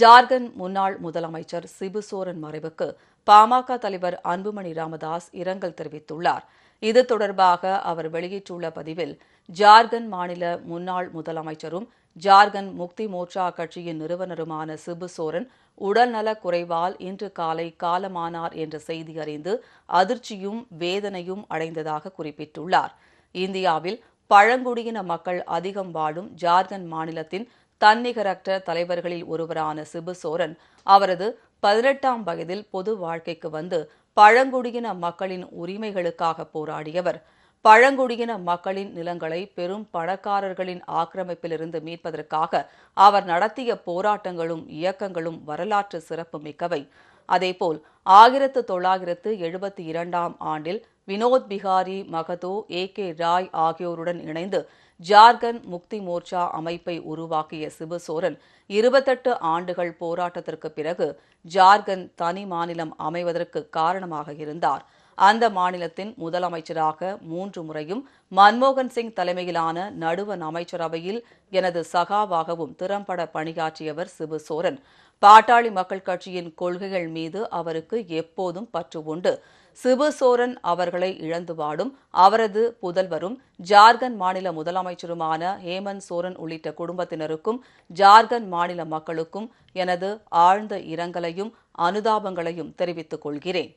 ஜார்க்கண்ட் முன்னாள் முதலமைச்சர் சிபு சோரன் மறைவுக்கு பாமக தலைவர் அன்புமணி ராமதாஸ் இரங்கல் தெரிவித்துள்ளார். இது தொடர்பாக அவர் வெளியிட்டுள்ள பதிவில் ஜார்க்கண்ட் மாநில முன்னாள் முதலமைச்சரும் ஜார்க்கண்ட் முக்தி மோர்ச்சா கட்சியின் நிறுவனருமான சிபு சோரன் உடல்நலக் குறைவால் இன்று காலை காலமானார் என்ற செய்தி அறிந்து அதிர்ச்சியும் வேதனையும் அடைந்ததாக குறிப்பிட்டுள்ளார். இந்தியாவில் பழங்குடியின மக்கள் அதிகம் வாழும் ஜார்க்கண்ட் மாநிலத்தின் தன்னிகரற்ற தலைவர்களில் ஒருவரான சிபு சோரன் அவரது பதினெட்டாம் வயதில் பொது வாழ்க்கைக்கு வந்து பழங்குடியின மக்களின் உரிமைகளுக்காக போராடியவர். பழங்குடியின மக்களின் நிலங்களை பெரும் பணக்காரர்களின் ஆக்கிரமிப்பிலிருந்து மீட்பதற்காக அவர் நடத்திய போராட்டங்களும் இயக்கங்களும் வரலாற்று சிறப்பு மிக்கவை அதேபோல் ஆயிரத்து தொள்ளாயிரத்து எழுபத்தி இரண்டாம் ஆண்டில் வினோத் பிகாரி மகதோ ஏ கே ராய் ஆகியோருடன் இணைந்து ஜார்க்கண்ட் முக்தி மோர்ச்சா அமைப்பை உருவாக்கிய சிபு சோரன் இருபத்தெட்டு ஆண்டுகள் போராட்டத்திற்கு பிறகு ஜார்க்கண்ட் தனி மாநிலம் அமைவதற்கு காரணமாக இருந்தார். அந்த மாநிலத்தின் முதலமைச்சராக மூன்று முறையும் மன்மோகன் சிங் தலைமையிலான நடுவன் அமைச்சரவையில் எனது சகாவாகவும் திறம்பட பணியாற்றியவர் சிபு சோரன். பாட்டாளி மக்கள் கட்சியின் கொள்கைகள் மீது அவருக்கு எப்போதும் பற்று உண்டு. சிபு சோரன் அவர்களை இழந்து வாடும் அவரது புதல்வரும் ஜார்க்கண்ட் மாநில முதலமைச்சருமான ஹேமந்த் சோரன் உள்ளிட்ட குடும்பத்தினருக்கும் ஜார்க்கண்ட் மாநில மக்களுக்கும் எனது ஆழ்ந்த இரங்கலையும் அனுதாபங்களையும் தெரிவித்துக் கொள்கிறேன்.